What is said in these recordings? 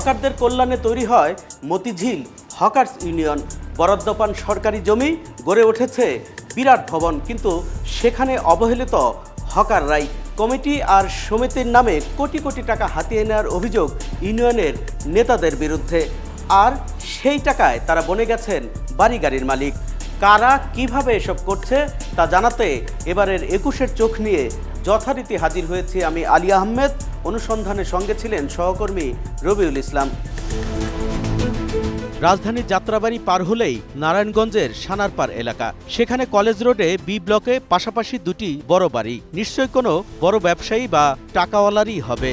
হকারদের কল্যাণে তৈরি হয় মতিঝিল হকার্স ইউনিয়ন। বরাদ্দ পান সরকারি জমি গড়ে উঠেছে বিরাট ভবন, কিন্তু সেখানে অবহেলিত হকার রাই কমিটি আর সমিতির নামে কোটি কোটি টাকা হাতিয়ে নেওয়ার অভিযোগ ইউনিয়নের নেতাদের বিরুদ্ধে। আর সেই টাকায় তারা বনে গেছেন বাড়ি গাড়ির মালিক। কারা কীভাবে এসব করছে তা জানাতে এবারের একুশের চোখ নিয়ে যথারীতি হাজির হয়েছি আমি আলী আহমেদ। অনুসন্ধানের সঙ্গে ছিলেন সহকর্মী রবিউল ইসলাম। রাজধানীর যাত্রাবাড়ি পার হলেই নারায়ণগঞ্জের সানারপাড় এলাকা। সেখানে কলেজ রোডে বি ব্লকে পাশাপাশি দুটি বড় বাড়ি। নিশ্চয়ই কোনো বড় ব্যবসায়ী বা টাকাওয়ালারই হবে।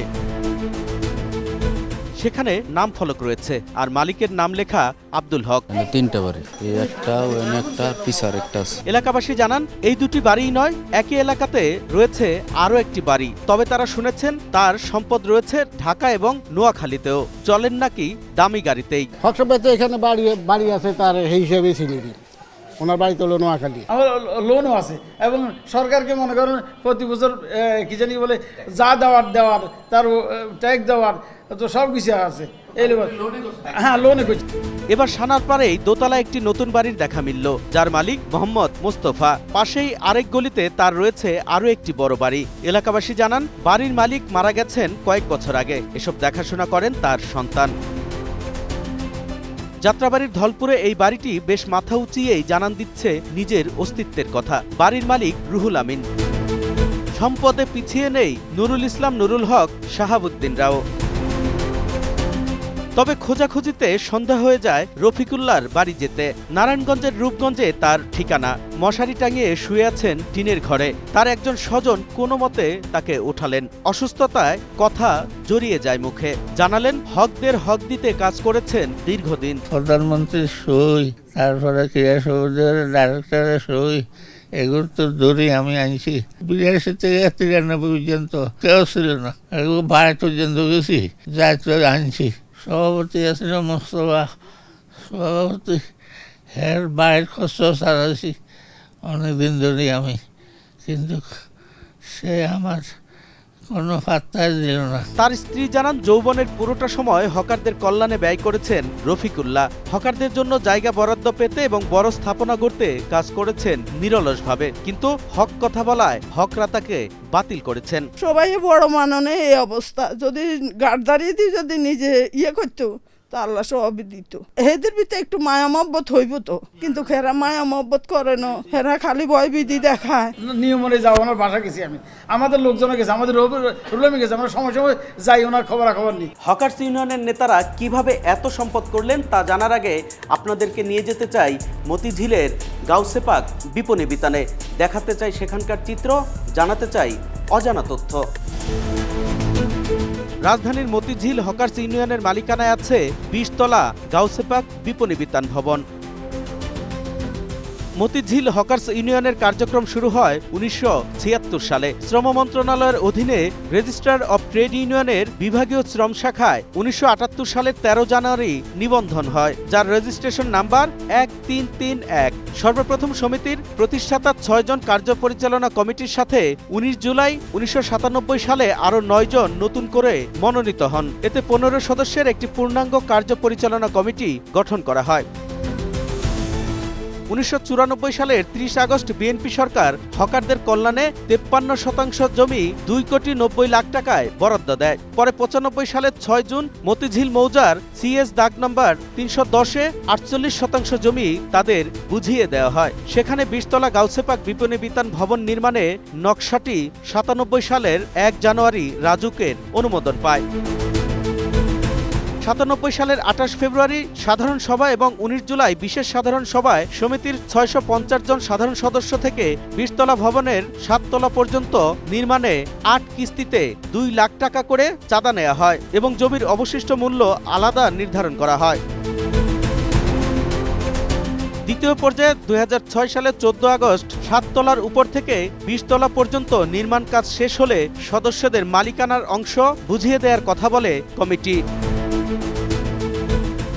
সেখানে নাম ফলক রয়েছে। আর মালিকের নাম লেখা আব্দুল হক। তিনটা বাড়ি একটা একটা পিসার একটা এলাকাবাসী জানান এই দুটি বাড়িই নয় একই এলাকাতে রয়েছে আরও একটি বাড়ি। তবে তারা শুনেছেন তার সম্পদ রয়েছে ঢাকা এবং নোয়াখালীতেও। চলেন নাকি দামি গাড়িতেই। হকসবাইতে এখানে বাড়ি বাড়ি আছে তার সেই হিসাবে ছিলেন ওনার বাড়ি তো হলো নোয়াখালী। আমার লোনও আছে। এবং সরকারকে মনে করেন প্রতি বছর কি জানি বলে যা দেওয়ার দেওয়ার তার ট্যাক্স দেওয়ার তো সব কিছু আছে হ্যাঁ লোনে করছি। এবার সানার পাড়েই দোতলা একটি নতুন বাড়ির দেখা মিলল যার মালিক মোহাম্মদ মোস্তফা। পাশেই আরেক গলিতে তার রয়েছে আরও একটি বড় বাড়ি। এলাকাবাসী জানান বাড়ির মালিক মারা গেছেন কয়েক বছর আগে। এসব দেখাশোনা করেন তার সন্তান। যাত্রাবাড়ির ধলপুরে এই বাড়িটি বেশ মাথা উঁচিয়েই জানান দিচ্ছে নিজের অস্তিত্বের কথা। বাড়ির মালিক রুহুল আমিন। সম্পদে পিছিয়ে নেই নুরুল ইসলাম নুরুল হক শাহাবুদ্দিন রাও। তবে খোঁজাখুঁজিতে সন্ধ্যা হয়ে যায় রফিকুল্লার বাড়ি যেতে। নারায়ণগঞ্জের রূপগঞ্জে তার ঠিকানা। মশারি টাঙিয়ে শুয়ে আছেন টিনের ঘরে। তার একজন স্বজন কোনো মতে তাকে উঠালেন অসুস্থতায় কথা জড়িয়ে যায় মুখে। জানালেন, হকদের হক দিতে কাজ করেছেন দীর্ঘদিন। প্রধানমন্ত্রীর সই তারপরে ক্রীড়া সমিতির ডাইরেক্টরের সই এগুলো তো দূরে আমি আনছি। বিরাশি থেকে তিরানব্বই পর্যন্ত কেউ ছিল না। এগুলো বাইরে পর্যন্ত গেছি। যাই তো আনছি। সভাপতি আছিল মোস্তফা। সভাপতি হের বাইর খরচ অনেক অনেকদিন ধরেই আমি কিন্তু সে আমার কোনো পাত্তাই দিল না। তার স্ত্রী জানান যৌবনের পুরোটা সময় হকারদের কল্যাণে ব্যয় করেছেন রফিকুল্লাহ। হকারদের জন্য জায়গা বরাদ্দ পেতে এবং বড় স্থাপনা করতে কাজ করেছেন নিরলসভাবে। কিন্তু হক কথা বলায় হকরা তাকে বাতিল করেছেন। সবাই বড় মাননে এই অবস্থা। যদি গার্দারি দিয়ে যদি নিজে ইয়ে করতো তা আল্লাহ সবই দিত। এদের ভিতরে একটু মায়া মহব্বত হইব তো। কিন্তু হেরা মায়া মহব্বত করে না। হেরা খালি ভয় বিধি দেখায়। নিয়ম অনুযায়ী যাব আমার বাসা গেছি আমি। আমাদের লোকজনও গেছে আমাদের রুলমে গেছে আমরা সময় সময় যাই ওনার খবর খবর নিই। হকার্স ইউনিয়নের নেতারা কীভাবে এত সম্পদ করলেন তা জানার আগে আপনাদেরকে নিয়ে যেতে চাই মতিঝিলের গাউসেপাক বিপণী বিতানে। দেখাতে চাই সেখানকার চিত্র জানাতে চাই অজানা তথ্য। রাজধানীর মতিঝিল হকার্স ইউনিয়নের মালিকানায় আছে বিশতলা গাউসেপাক বিপণী বিতান ভবন। মতিঝিল হকার্স ইউনিয়নের কার্যক্রম শুরু হয় উনিশশো ছিয়াত্তর সালে। শ্রম মন্ত্রণালয়ের অধীনে রেজিস্ট্রার অব ট্রেড ইউনিয়নের বিভাগীয় শ্রম শাখায় উনিশশো আটাত্তর সালের তেরো জানুয়ারি নিবন্ধন হয়, যার রেজিস্ট্রেশন নাম্বার এক তিন তিন এক। সর্বপ্রথম সমিতির প্রতিষ্ঠাতা ছয়জন কার্য পরিচালনা কমিটির সাথে উনিশ জুলাই উনিশশো সাতানব্বই সালে আরও নয়জন নতুন করে মনোনীত হন। এতে পনেরো সদস্যের একটি পূর্ণাঙ্গ কার্য পরিচালনা কমিটি গঠন করা হয়। উনিশশো চুরানব্বই সালের ত্রিশ আগস্ট বিএনপি সরকার হকারদের কল্যাণে তেপ্পান্ন শতাংশ জমি দুই কোটি নব্বই লাখ টাকায় বরাদ্দ দেয়। পরে পঁচানব্বই সালের ছয় জুন মতিঝিল মৌজার সিএস দাগ নম্বর তিনশো দশে আটচল্লিশ শতাংশ জমি তাদের বুঝিয়ে দেওয়া হয়। সেখানে বিশতলা গাউসেপাক বিপণী বিতান ভবন নির্মাণে নকশাটি সাতানব্বই সালের এক জানুয়ারি রাজুকের অনুমোদন পায়। সাতানব্বই সালের আঠাশ ফেব্রুয়ারি সাধারণ সভা এবং উনিশ জুলাই বিশেষ সাধারণ সভায় সমিতির ছয়শো পঞ্চাশ জন সাধারণ সদস্য থেকে বিশতলা ভবনের সাততলা পর্যন্ত নির্মাণে আট কিস্তিতে দুই লাখ টাকা করে চাঁদা নেওয়া হয় এবং জমির অবশিষ্ট মূল্য আলাদা নির্ধারণ করা হয়। দ্বিতীয় পর্যায়ে দু হাজার ছয় সালের চোদ্দ আগস্ট সাততলার উপর থেকে বিশতলা পর্যন্ত নির্মাণ কাজ শেষ হলে সদস্যদের মালিকানার অংশ বুঝিয়ে দেওয়ার কথা বলে কমিটি।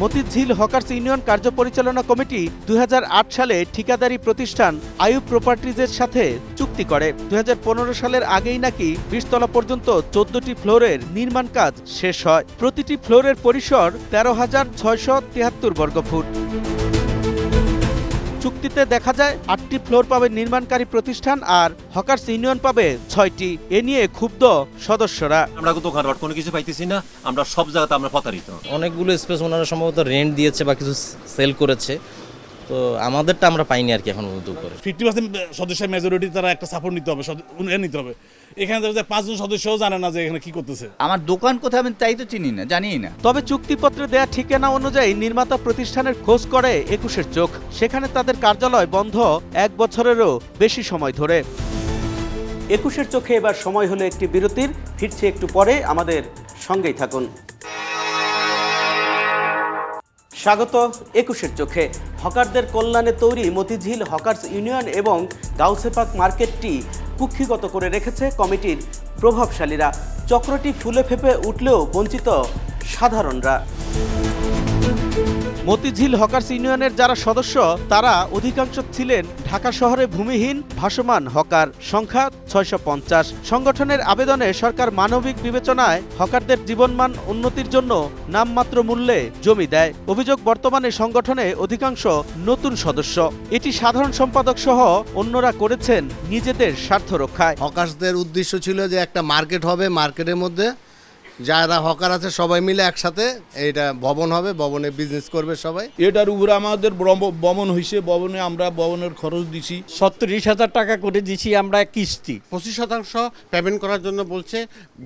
মতিঝিল হকার্স ইউনিয়ন কার্যপরিচালনা কমিটি দু হাজার আট সালে ঠিকাদারি প্রতিষ্ঠান আয়ুব প্রপার্টিজের সাথে চুক্তি করে। দু হাজার পনেরো সালের আগেই নাকি বিশতলা পর্যন্ত চোদ্দটি ফ্লোরের নির্মাণ কাজ শেষ হয়। প্রতিটি ফ্লোরের পরিসর তেরো হাজার ছয়শো তিয়াত্তর বর্গফুট। চুক্তিতে দেখা যায় আটটি ফ্লোর পাবে নির্মাণকারী প্রতিষ্ঠান আর হকার্স ইউনিয়ন পাবে ছয়টি। এ নিয়ে ক্ষুব্ধ সদস্যরা। আমরা দোকানপাট কোনো কিছু পাইতেছি না আমরা সব জায়গাতে আমরা প্রতারিত। অনেকগুলো স্পেস ওনারা সম্ভবত রেন্ট দিয়েছে বা কিছু সেল করেছে। তো আমাদেরটা আমরা পাইনি আর কি এখন পর্যন্ত করে ফিফটি পার্সেন্ট সদস্যের মেজরিটি তারা একটা সাপোর্ট নিতে হবে নিতে হবে। এখানে দেখা যায় পাঁচজন সদস্যও জানে না যে এখানে কি করতেছে। আমার দোকান কোথায় আমি তাই তো চিনি না জানি না। তবে চুক্তিপত্রে দেয়া ঠিকানা অনুযায়ী নির্মাতা প্রতিষ্ঠানের খোঁজ করে একুশের চোখ। সেখানে তাদের কার্যালয় বন্ধ এক বছরেরও বেশি সময় ধরে। একুশের চোখে এবার সময় হলো একটি বিরতির ফিরছে একটু পরে আমাদের সঙ্গেই থাকুন। স্বাগত একুশের চোখে। হকারদের কল্যাণে তৈরি মতিঝিল হকার্স ইউনিয়ন এবং গাউসেপাক মার্কেটটি কুক্ষিগত করে রেখেছে কমিটির প্রভাবশালীরা। চক্রটি ফুলে ফেপে উঠলেও বঞ্চিত সাধারণরা। মতিঝিল হকার্স ইউনিয়নের যারা সদস্য, তারা অধিকাংশ ছিলেন ঢাকা শহরে ভূমিহীন ভাসমান হকার সংখ্যা ছয়শো পঞ্চাশ। সংগঠনের আবেদনে সরকার মানবিক বিবেচনায় হকারদের জীবনমান উন্নতির জন্য নামমাত্র মূল্যে জমি দেয়। অভিযোগ বর্তমানে সংগঠনে অধিকাংশ নতুন সদস্য। এটি সাধারণ সম্পাদক সহ অন্যরা করেছেন নিজেদের স্বার্থ রক্ষায়। হকার্সদের উদ্দেশ্য ছিল যে একটা মার্কেট হবে, মার্কেটের মধ্যে যারা হকার আছে সবাই মিলে একসাথে এটা ভবন হবে ভবনে বিজনেস করবে সবাই। এটার উপরে আমাদের ভবন হয়েছে ভবনে আমরা ভবনের খরচ দিছি। সত্তরিশ হাজার টাকা করে দিছি আমরা কিস্তি। পঁচিশ শতাংশ পেমেন্ট করার জন্য বলছে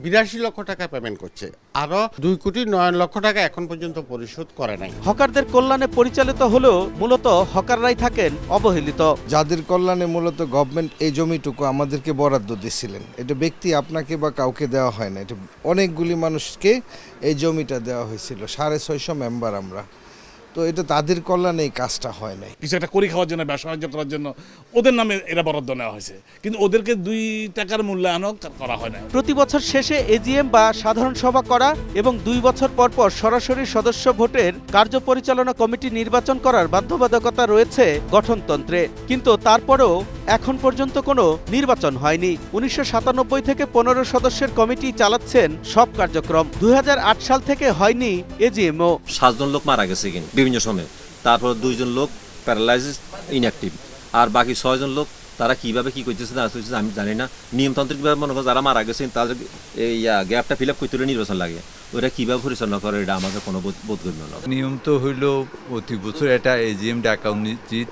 বিরাশি লক্ষ টাকা পেমেন্ট করছে। আরও দুই কোটি নয় লক্ষ টাকা এখন পর্যন্ত পরিশোধ করে নাই। হকারদের কল্যাণে পরিচালিত হলেও মূলত হকাররাই থাকেন অবহেলিত। যাদের কল্যাণে মূলত গভর্নমেন্ট এই জমিটুকু আমাদেরকে বরাদ্দ দিয়েছিলেন এটা ব্যক্তি আপনাকে বা কাউকে দেওয়া হয় না এটা অনেকগুলি মানুষকে এই জমিটা দেওয়া হয়েছিল। সাড়ে ছয়শো মেম্বার আমরা। তো এটা তাদের কল্যাণে এই কাজটা হয় নাই। কিছু একটা করি খাওয়ার জন্য ব্যবসা বাণিজ্য করার জন্য ওদের নামে এরা বরাদ্দ নেওয়া হয়েছে। কিন্তু ওদেরকে দুই টাকার মূল্যায়নও করা হয় না প্রতি বছর শেষে এজিএম বা সাধারণ সভা করা এবং দুই বছর পর পর সরাসরি সদস্য ভোটের কার্য পরিচালনা কমিটি নির্বাচন করার বাধ্যবাধকতা রয়েছে গঠনতন্ত্রে। কিন্তু তারপরেও এখন পর্যন্ত কোনো নির্বাচন হয়নি। উনিশশো সাতানব্বই থেকে পনেরো সদস্যের কমিটি চালাচ্ছেন সব কার্যক্রম। দুই হাজার আট সাল থেকে হয়নি এজিএমও। সাতজন লোক মারা গেছে কিন্তু। বিভিন্ন সময়ে। তারপর দুইজন লোক প্যারালাইসিস ইনঅ্যাক্টিভ আর বাকি ছয়জন লোক তারা কীভাবে কি করতেছে না করতেছে আমি জানি না। নিয়মতান্ত্রিকভাবে মনে করো যারা মারা গেছেন তাদের এই গ্যাপটা ফিল আপ করতে হলে নির্বাচন লাগে। ওরা কীভাবে পরিচালনা করে এটা আমাদের কোনো বোধ বোধগম্য না নিয়ম তো হইল প্রতি বছর এটা এজিএম ডাকা উচিত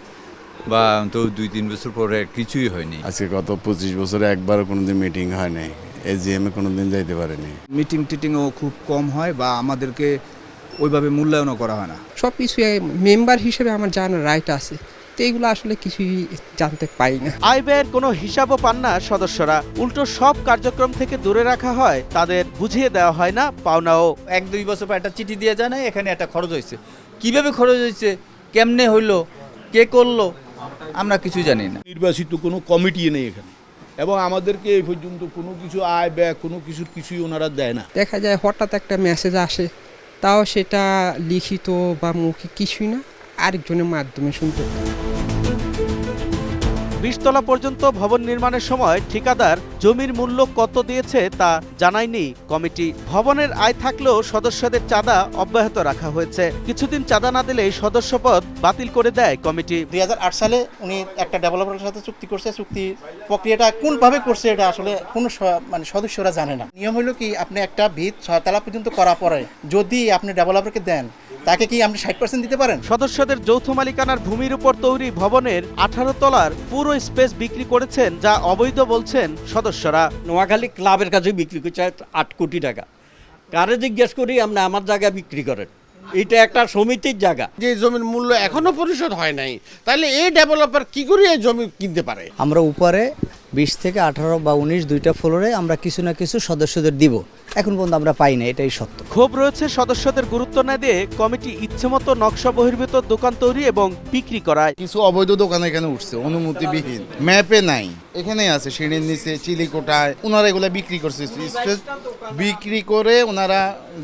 বা তো দুই তিন বছর পরে কিছুই হয়নি। আজকে গত পঁচিশ বছরে একবারও কোনোদিন মিটিং হয় নাই। এজিএমে কোনোদিন যাইতে পারেনি। মিটিং টিটিংও খুব কম হয় বা আমাদেরকে ওইভাবে মূল্যায়নও করা হয় না। সব কিছু মেম্বার হিসেবে আমার জানার রাইট আছে। তো এগুলো আসলে কিছুই জানতে পাই না। আয় ব্যয়ের কোনো হিসাবও পান না সদস্যরা। উল্টো সব কার্যক্রম থেকে দূরে রাখা হয় তাদের বুঝিয়ে দেওয়া হয় না পাওনাও। এক দুই বছর পর একটা চিঠি দিয়ে যায় না এখানে একটা খরচ হয়েছে। কীভাবে খরচ হয়েছে কেমনে হইল কে করল আমরা কিছু জানি না। নির্বাচিত কোনো কমিটি নেই এখানে। এবং আমাদেরকে এই পর্যন্ত কোনো কিছু আয় ব্যয় কোনো কিছুর কিছুই ওনারা দেয় না। দেখা যায় হঠাৎ একটা মেসেজ আসে তাও সেটা লিখিত বা মুখে কিছুই না আরেকজনের মাধ্যমে শুনতে। বিশতলা পর্যন্ত ভবন নির্মাণের সময় ঠিকাদার জমির মূল্য কত দিয়েছে তা জানায়নি কমিটি। ভবনের আয় থাকলেও সদস্যদের চাঁদা অব্যাহত রাখা হয়েছে। কিছুদিন চাঁদা না দিলেই সদস্যপদ বাতিল করে দেয় কমিটি। দুই হাজার আট সালে উনি একটা ডেভেলপারের সাথে চুক্তি করছে। চুক্তি প্রক্রিয়াটা কোনভাবে করছে এটা আসলে কোনো মানে সদস্যরা জানে না। নিয়ম হলো কি, আপনি একটা ভিত ছয়তলা পর্যন্ত করা পরে যদি আপনি ডেভেলপারকে দেন তাকে কি আপনি ষাট পার্সেন্ট দিতে পারেন? সদস্যদের যৌথ মালিকানার ভূমির উপর তৈরি ভবনের আঠারো তলার পুরো স্পেস বিক্রি করেছেন যা অবৈধ বলছেন সদস্যরা। নোয়াখালী ক্লাবের কাছে বিক্রি করছে আট কোটি টাকা। কারে জিজ্ঞেস করি আপনি আমার জায়গায় বিক্রি করেন। এটা একটা সমিতির জায়গা। যে জমির মূল্য এখনও পরিশোধ হয় নাই তাহলে এই ডেভেলপার কি করে এই জমি কিনতে পারে? আমরা উপরে বিশ থেকে আঠারো বা উনিশ দুইটা ফ্লোরে আমরা কিছু না কিছু সদস্যদের দিব। এখন পর্যন্ত আমরা পাই না এটাই সত্য। ক্ষোভ রয়েছে সদস্যদের গুরুত্ব না দিয়ে কমিটি ইচ্ছেমতো নকশা বহির্ভূত দোকান তৈরি এবং বিক্রি করায়। কিছু অবৈধ দোকান এখানে উঠছে অনুমতিবিহীন। ম্যাপে নাই এখানে আছে সিঁড়ির নিচে চিলিকোটায় ওনারা এগুলো বিক্রি করছে বিক্রি করে ওনারা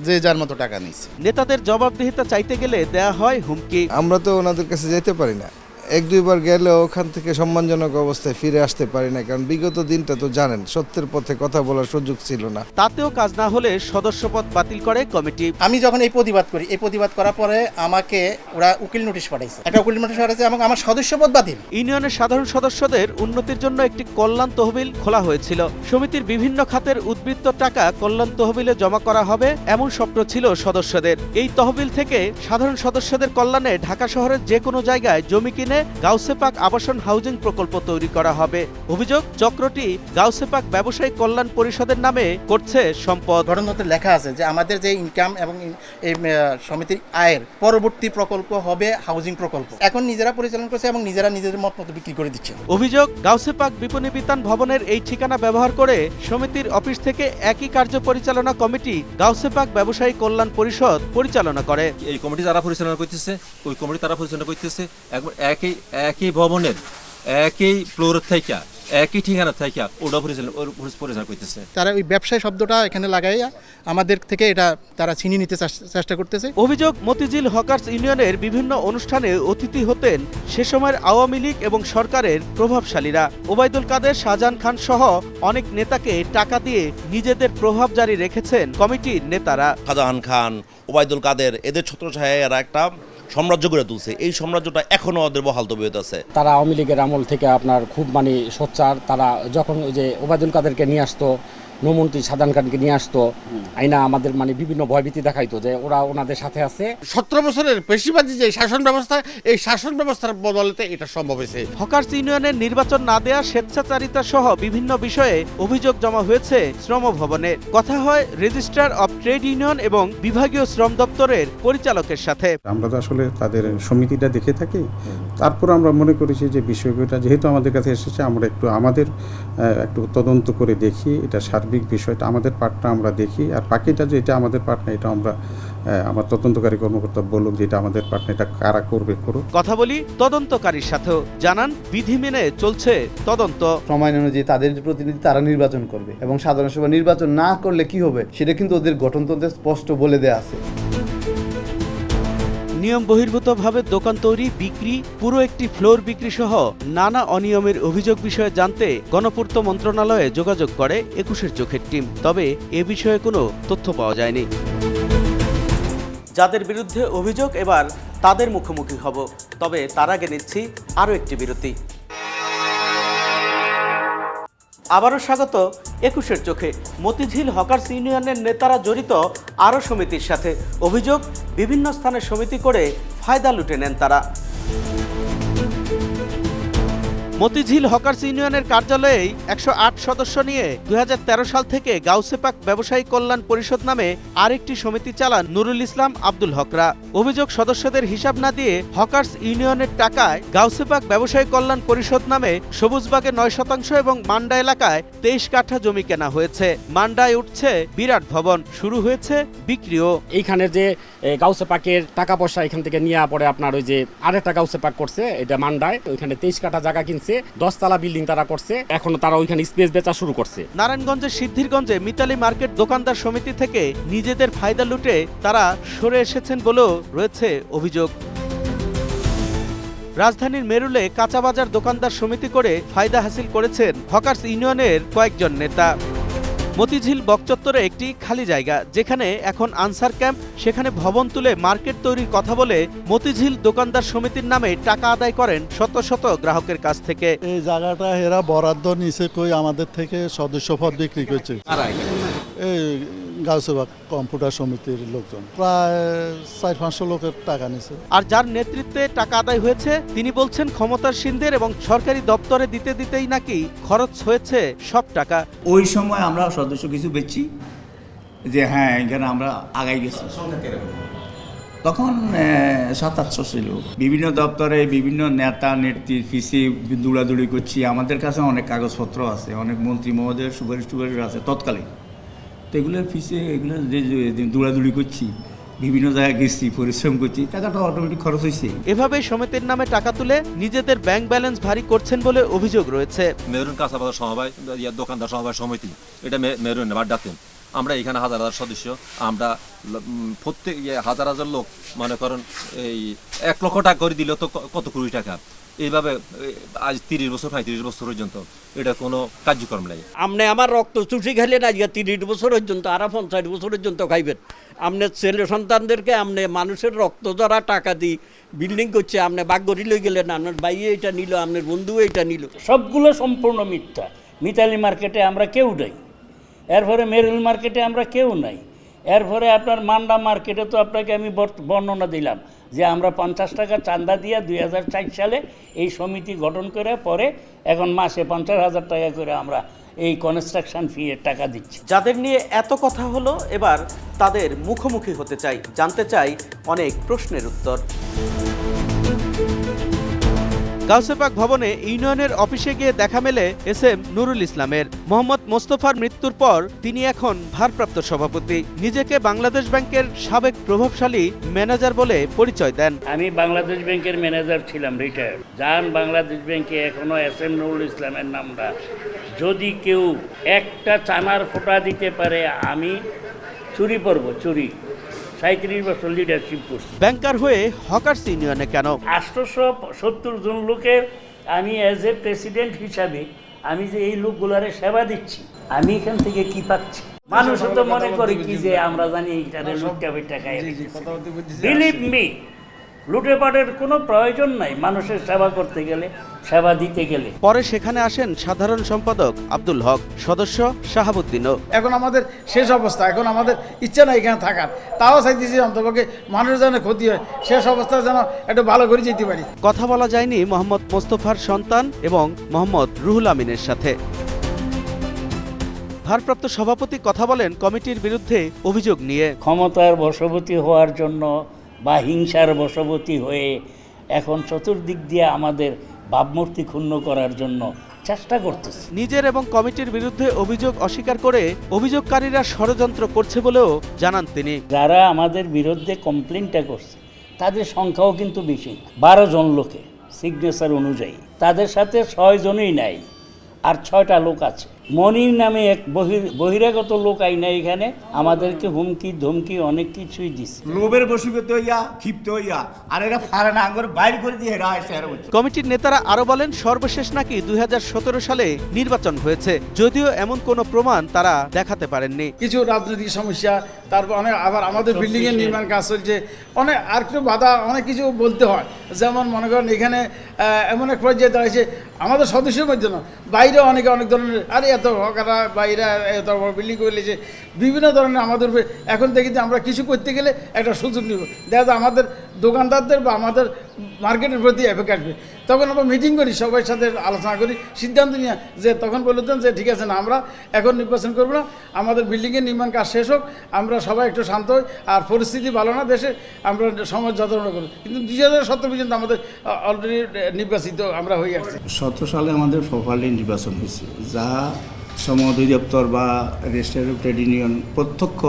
যে যার মতো টাকা নিচ্ছে নেতাদের জবাবদিহিতা চাইতে গেলে দেয়া হয় হুমকি। আমরা তো ওনাদের কাছে যেতে পারি না। এক দুইবার গেলেও ওখান থেকে সম্মানজনক অবস্থায় ফিরে আসতে পারি না কারণ বিগত দিনটা তো জানেন সত্যের পথে কথা বলার সুযোগ ছিল না। তাতেও কাজ না হলে সদস্যপদ বাতিল করে কমিটি। আমি যখন এই প্রতিবাদ করি এই প্রতিবাদ করার পরে আমাকে ওরা উকিল নোটিশ পাঠাইছে। একটা উকিল নোটিশ পাঠাইছে এবং আমার সদস্যপদ বাতিল। ইউনিয়নের সাধারণ সদস্যদের উন্নতির জন্য একটি কল্যাণ তহবিল খোলা হয়েছিল। সমিতির বিভিন্ন খাতের উদ্বৃত্ত টাকা কল্যাণ তহবিলে জমা করা হবে এমন স্বপ্ন ছিল সদস্যদের। এই তহবিল থেকে সাধারণ সদস্যদের কল্যাণে ঢাকা শহরের যে কোনো জায়গায় জমি কিনে গাউসেপাক আবাসন হাউজিং প্রকল্প তৈরি করা হবে। অভিযোগ চক্রটি গাউসেপাক ব্যবসায়ী কল্যাণ পরিষদের নামে করছে সম্পদ। ঘটনাতে লেখা আছে যে আমাদের যে ইনকাম এবং এই সমিতির আয়ের পরবর্তী প্রকল্প হবে হাউজিং প্রকল্প। এখন নিজেরা পরিচালনা করছে এবং নিজেরা নিজেদের মত মতো বিক্রি করে দিচ্ছে। অভিযোগ গাউসেপাক বিপণী বিতান ভবনের এই ঠিকানা ব্যবহার করে সমিতির অফিস থেকে একই কার্য পরিচালনা কমিটি গাউসেপাক ব্যবসায়ী কল্যাণ পরিষদ পরিচালনা করে। এই কমিটি যারা পরিচালনা করতেছে ওই কমিটি তারা পরিচালনা করতেছে। একবার একই একই একই ভবনের একই ফ্লোরের থেকে একই ঠিকানা থেকে ওটা পরিচালনা পরিচালনা করতেছে তারা ওই ব্যবসায় শব্দটা এখানে লাগাইয়া আমাদের থেকে এটা তারা ছিনিয়ে নিতে চেষ্টা করতেছে। অভিযোগ মতিঝিল হকার্স ইউনিয়নের বিভিন্ন অনুষ্ঠানে অতিথি হতেন সে সময়ের আওয়ামী লীগ এবং সরকারের প্রভাবশালীরা। ওবায়দুল কাদের শাহজাহান খান সহ অনেক নেতাকে টাকা দিয়ে নিজেদের প্রভাব জারি রেখেছেন কমিটির নেতারা। শাহজাহান খান ওবায়দুল কাদের এদের ছত্রছায়া একটা সাম্রাজ্য গড়ে তুলছে। এই সাম্রাজ্যটা এখনও ওদের বহাল তবিয়ত আছে। তারা আওয়ামী লীগের আমল থেকে আপনার খুব মানে সোচ্চার। তারা যখন যে ওবায়দুল কাদেরকে নিয়ে আসতো নৌমন্ত্রী সাদান খানকে নিয়ে আসতো। আইনা আমাদের মানে বিভিন্ন ভয়ভীতি দেখাইতো যে ওরা ওনাদের সাথে আছে। সতেরো বছরের বেশিরভাগই যে শাসন ব্যবস্থা এই শাসন ব্যবস্থার বদলেতে এটা সম্ভব হয়েছে। হকার্স ইউনিয়নের নির্বাচন না দেয়া স্বেচ্ছাচারিতা সহ বিভিন্ন বিষয়ে অভিযোগ জমা হয়েছে শ্রম ভবনে কথা হয় রেজিস্ট্রার অব ট্রেড ইউনিয়ন এবং বিভাগীয় শ্রম দপ্তরের পরিচালকের সাথে। আমরা তো আসলে তাদের সমিতিটা দেখে থাকি। তারপর আমরা মনে করেছি যে বিষয়টা যেহেতু আমাদের কাছে এসেছে আমরা একটু আমাদের একটু তদন্ত করে দেখি এটা সার্বিক বিষয়টা আমাদের পার্টটা আমরা দেখি। আর বাকিটা যে এটা আমাদের পার্ট না এটা আমরা আমার তদন্তকারী কর্মকর্তা বলুক যে এটা আমাদের পার্ট না এটা কারা করবে করুক। কথা বলি তদন্তকারীর সাথেও। জানান বিধি মেনে চলছে তদন্ত। সময় অনুযায়ী তাদের যে প্রতিনিধি তারা নির্বাচন করবে এবং সাধারণ সভা নির্বাচন না করলে কি হবে সেটা কিন্তু ওদের গঠনতন্ত্রে স্পষ্ট বলে দেওয়া আছে। নিয়ম বহির্ভূতভাবে দোকান তৈরি, বিক্রি, পুরো একটি ফ্লোর বিক্রি সহ নানা অনিয়মের অভিযোগ বিষয়ে জানতে গণপূর্ত মন্ত্রণালয়ে যোগাযোগ করে একুশের চোখের টিম। তবে এ বিষয়ে কোনো তথ্য পাওয়া যায়নি। যাদের বিরুদ্ধে অভিযোগ এবার তাদের মুখোমুখি হব। তবে তার আগে নিচ্ছি আরও একটি বিরতি। আবারও স্বাগত একুশের চোখে। মতিঝিল হকার্স ইউনিয়নের নেতারা জড়িত আরও সমিতির সাথে। অভিযোগ, বিভিন্ন স্থানে সমিতি করে ফায়দা লুটে নেন তারা। মতিঝিল হকার্স ইউনিয়নের কার্যালয়ে একশো আট সদস্য নিয়ে দুই হাজার তেরো সাল থেকে গাউসেপাক ব্যবসায়ী কল্যাণ পরিষদ নামে আরেকটি সমিতি চালান নুরুল ইসলাম আব্দুল হকরা। অভিযোগ সদস্যদের হিসাব না দিয়ে হকার্স ইউনিয়নের টাকায় গাউসেপাক ব্যবসায়ী কল্যাণ পরিষদ নামে সবুজবাগে নয় শতাংশ এবং মান্ডা এলাকায় তেইশ কাঠা জমি কেনা হয়েছে। মান্ডায় উঠছে বিরাট ভবন শুরু হয়েছে বিক্রিও। এইখানে যে এ, গাউসে পাকের টাকা পয়সা এখান থেকে নিয়ে পরে আপনার ওই যে আরেকটা গাউসে পাক করছে এটা মান্ডায় ওইখানে তেইশ কাঠা জায়গা কিনছে। দশতলা বিল্ডিং তারা করছে, এখন তারা ওইখানে স্পেস বেচা শুরু করছে। নারায়ণগঞ্জের সিদ্ধিরগঞ্জে মিতালি মার্কেট দোকানদার সমিতি থেকে নিজেদের ফায়দা লুটে তারা সরে এসেছেন বলেও রয়েছে অভিযোগ। রাজধানীর মেরুলে কাঁচাবাজার দোকানদার সমিতি করে ফায়দা হাসিল করেছেন হকার্স ইউনিয়নের কয়েকজন নেতা। মতিঝিল বকচত্বরে একটি খালি জায়গা যেখানে এখন আনসার ক্যাম্প সেখানে ভবন তুলে মার্কেট তৈরির কথা বলে মতিঝিল দোকানদার সমিতির নামে টাকা আদায় করেন শত শত গ্রাহকের কাছ থেকে। এই জায়গাটা এরা বরাদ্দ নিচে কই আমাদের থেকে সদস্য পদ বিক্রি করছে। এই গাউসেবাগ কম্পিউটার সমিতির লোকজন। প্রায় চার পাঁচশো লোকের টাকা নিছে। আর যার নেতৃত্বে টাকা আদায় হয়েছে তিনি বলছেন ক্ষমতাসীনদের এবং সরকারি দপ্তরে দিতে দিতেই নাকি খরচ হয়েছে সব টাকা। ওই সময় আমরা সদস্য কিছু বেচছি যে হ্যাঁ এখানে আমরা আগাই গেছি। তখন সাত আটশো ছিল। বিভিন্ন দপ্তরে বিভিন্ন নেতা নেত্রী ফিসি দৌড়াদৌড়ি করছি। আমাদের কাছে অনেক কাগজপত্র আছে অনেক মন্ত্রী মহোদয়ের সুপারিশ টুপারিশ আছে তৎকালীন। তো এগুলোর ফিসে এগুলো যে দৌড়াদৌড়ি করছি বিভিন্ন জায়গায় গেছি পরিশ্রম করছি টাকাটা অটোমেটিক খরচ হয়েছে এভাবে সমিতির নামে টাকা তুলে নিজেদের ব্যাংক ব্যালেন্স ভারী করছেন বলে অভিযোগ রয়েছে। মেরুন কাঁচাবাজার সমবায় ইয়া দোকানদার সমবায় সমিতি এটা মেরুন বাড্ডাতে আমরা এখানে হাজার হাজার সদস্য আমরা প্রত্যেক ইয়ে হাজার হাজার লোক মনে করেন এই এক লক্ষ টাকা করে দিলে তো কত কোটি টাকা? এইভাবে আজ তিরিশ বছর পঁয়ত্রিশ বছর পর্যন্ত এটা কোনো কার্যক্রম নাই। আপনি আমার রক্ত চুষি খাইলেন আজকে তিরিশ বছর পর্যন্ত আর পঞ্চাশ বছর পর্যন্ত খাইবেন। আপনার ছেলে সন্তানদেরকে আপনি মানুষের রক্ত দ্বারা টাকা দিই বিল্ডিং করছে আপনি বাগরি লই গেলেন আপনার বাইয়ে এটা নিল আপনার বন্ধু এটা নিল। সবগুলো সম্পূর্ণ মিথ্যা। মিতালি মার্কেটে আমরা কেউ নাই। এরপরে মেরুল মার্কেটে আমরা কেউ নাই। এরপরে আপনার মান্ডা মার্কেটে তো আপনাকে আমি বর্ণনা দিলাম। যে আমরা পঞ্চাশ টাকা চান্দা দিয়ে দুই সালে এই সমিতি গঠন করে পরে এখন মাসে পঞ্চাশ হাজার টাকা করে আমরা এই কনস্ট্রাকশন ফি এর টাকা দিচ্ছি। যাদের নিয়ে এত কথা হলো, এবার তাদের মুখোমুখি হতে চাই, জানতে চাই অনেক প্রশ্নের উত্তর। গাউসেপাক ভবনে ইউনিয়নের অফিসে গিয়ে দেখা মেলে এস এম নুরুল ইসলামের। মোহাম্মদ মোস্তফার মৃত্যুর পর তিনি এখন ভারপ্রাপ্ত সভাপতি। নিজেকে বাংলাদেশ ব্যাংকের সাবেক প্রভাবশালী ম্যানেজার বলে পরিচয় দেন। আমি বাংলাদেশ ব্যাংকের ম্যানেজার ছিলাম রিটায়ার্ড যান বাংলাদেশ ব্যাংকে এখনও এস এম নুরুল ইসলামের নামটা যদি কেউ একটা চানার ফোঁটা দিতে পারে, আমি চুরি করব, চুরি। সাঁত্রিশ বছর লিডারশিপ করছি। ব্যাংকার হয়ে হকার্স ইউনিয়নে কেন? আটশোশো সত্তর জন লোকের আমি অ্যাজ এ প্রেসিডেন্ট হিসাবে আমি যে এই লোকগুলারে সেবা দিচ্ছি আমি এখান থেকে কি পাচ্ছি? মানুষ তো মনে করে কি যে আমরা জানি এইটারে লুটটা বেটা খাই বিলিভ মি লুটে পাটের কোনো প্রয়োজন নাই মানুষের সেবা করতে গেলে। সেবা দিতে গেলে। পরে সেখানে আসেন সাধারণ সম্পাদক আব্দুল হক সদস্য শাহাবুদ্দিনও। এখন আমাদের শেষ অবস্থা এখন আমাদের ইচ্ছা নাই এখানে থাকার। তাও চাইতেছি অন্তপক্ষে মানুষের যেন ক্ষতি হয় শেষ অবস্থা যেন একটু ভালো করে যেতে পারি। কথা বলা যায়নি মোহাম্মদ মোস্তফার সন্তান এবং মোহাম্মদ রুহুল আমিনের সাথে। ভারপ্রাপ্ত সভাপতি কথা বলেন কমিটির বিরুদ্ধে অভিযোগ নিয়ে। ক্ষমতার বশবর্তী হওয়ার জন্য বা হিংসার বশবর্তী হয়ে এখন চতুর্দিক দিয়ে আমাদের ভাবমূর্তি ক্ষুণ্ণ করার জন্য চেষ্টা করতেছে। নিজের এবং কমিটির বিরুদ্ধে অভিযোগ অস্বীকার করে অভিযোগকারীরা ষড়যন্ত্র করছে বলেও জানান তিনি। যারা আমাদের বিরুদ্ধে কমপ্লেনটা করছে তাদের সংখ্যাও কিন্তু বেশি। বারো জন লোকে সিগনেচার অনুযায়ী। তাদের সাথে ছয় জনই নাই আর ছয়টা লোক আছে। মনির নামে এক বহির বহিরাগত লোক আই আইনা এখানে আমাদেরকে হুমকি ধমকি অনেক কিছুই দিচ্ছে লোভের বসীভূত হইয়া ক্ষিপ্ত হইয়া আর এরা ফারে না আঙ্গর বাইর করে দিয়ে এরা। কমিটির নেতারা আরও বলেন সর্বশেষ নাকি দু হাজার সতেরো সালে নির্বাচন হয়েছে। যদিও এমন কোনো প্রমাণ তারা দেখাতে পারেননি। কিছু রাজনৈতিক সমস্যা তারপর অনেক আবার আমাদের বিল্ডিং এর নির্মাণ কাজ চলছে। অনেক আর কিছু বাধা অনেক কিছু বলতে হয়। যেমন মনে করেন এখানে এমন এক পর্যায়ে দাঁড়িয়েছে আমাদের সদস্যের মধ্যে না বাইরে অনেকে অনেক ধরনের আরে এত হকারা বাইরে এত বিল্ডিং করেছে বিভিন্ন ধরনের আমাদের এখন দেখি যে আমরা কিছু করতে গেলে একটা সুযোগ নিব। দেখা আমাদের দোকানদারদের বা আমাদের মার্কেটের প্রতি এফেক্ট আসবে। তখন আমরা মিটিং করি সবার সাথে আলোচনা করি, সিদ্ধান্ত নিয়ে যে তখন বলতেন যে ঠিক আছে না, আমরা এখন নির্বাচন করব না, আমাদের বিল্ডিংয়ের নির্মাণ কাজ শেষ হোক, আমরা সবাই একটু শান্ত হই, আর পরিস্থিতি ভালো না, দেশে আমরা সমাজ যত্ন করি কিন্তু দুই হাজার সতেরো পর্যন্ত আমাদের অলরেডি নির্বাচিত আমরা হয়ে আসছি। সতেরো সালে আমাদের প্রপারলি নির্বাচন হয়েছে যা শ্রম অধিদপ্তর বা রেজিস্ট্রার ট্রেড ইউনিয়ন প্রত্যক্ষ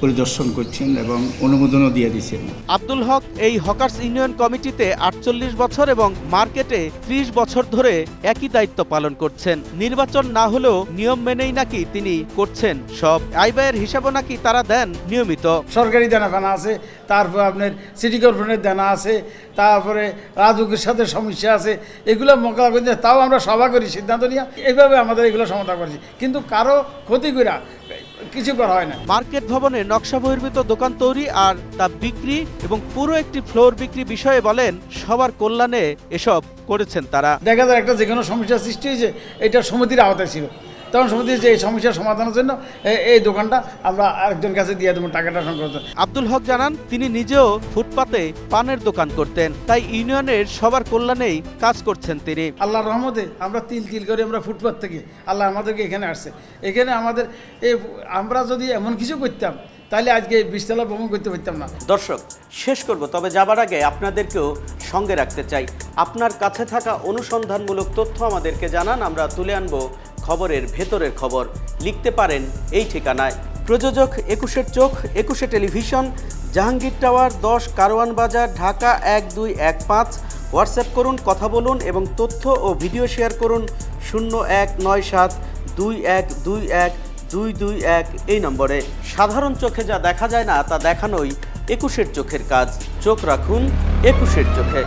পরিদর্শন করছেন এবং অনুমোদনও দিয়ে দিচ্ছেন আব্দুল হক এই হকার্স ইউনিয়ন কমিটিতে আটচল্লিশ বছর এবং মার্কেটে ত্রিশ বছর ধরে একই দায়িত্ব পালন করছেন। নির্বাচন না হলেও নিয়ম মেনেই নাকি তিনি করছেন সব। আয় ব্যয়ের হিসাবও নাকি তারা দেন নিয়মিত। সরকারি দেনা ফেনা আছে তারপর আপনার সিটি কর্পোরেশনের দেনা আছে তারপরে রাজুকের সাথে সমস্যা আছে এগুলো মোকাবিলা তাও আমরা সভা করি সিদ্ধান্ত নিয়ে। এইভাবে আমাদের এগুলো সমাধান করেছি। কিন্তু কারও ক্ষতি করা কিছু করা হয় না। মার্কেট ভবনে নকশা বহির্ভূত দোকান তৈরি আর তা বিক্রি এবং পুরো একটি ফ্লোর বিক্রি বিষয়ে বলেন সবার কল্যাণে এসব করেছেন তারা। দেখা যায় একটা যে কোনো সমস্যা সৃষ্টি হয়েছে এটা সমিতির আওতায় ছিল। তখন সমিতি যে এই সমস্যার সমাধানের জন্য এই দোকানটা আমরা আরেকজন কাছে দিয়ে দেবো টাকাটা সংগ্রহ আব্দুল হক জানান তিনি নিজেও ফুটপাতে পানের দোকান করতেন। তাই ইউনিয়নের সবার কল্যাণেই কাজ করছেন তিনি। আল্লাহর রহমতে আমরা তিল তিল করে আমরা ফুটপাত থেকে আল্লাহ আমাদেরকে এখানে আসছে। এখানে আমাদের এই আমরা যদি এমন কিছু করতাম তাহলে আজকে বিশতলা ভ্রমণ করতে পারতাম না। দর্শক শেষ করব তবে যাবার আগে আপনাদেরকেও সঙ্গে রাখতে চাই। আপনার কাছে থাকা অনুসন্ধানমূলক তথ্য আমাদেরকে জানান আমরা তুলে আনব খবরের ভেতরের খবর লিখতে পারেন এই ঠিকানায়। প্রযোজক একুশের চোখ, একুশে টেলিভিশন, জাহাঙ্গীর টাওয়ার, দশ কারওয়ান বাজার, ঢাকা এক দুই এক পাঁচ। হোয়াটসঅ্যাপ করুন, কথা বলুন এবং তথ্য ও ভিডিও শেয়ার করুন শূন্য এক নয় সাত দুই এক দুই এক দুই দুই এক এই নম্বরে। সাধারণ চোখে যা দেখা যায় না তা দেখানোই একুশের চোখের কাজ। চোখ রাখুন একুশের চোখে।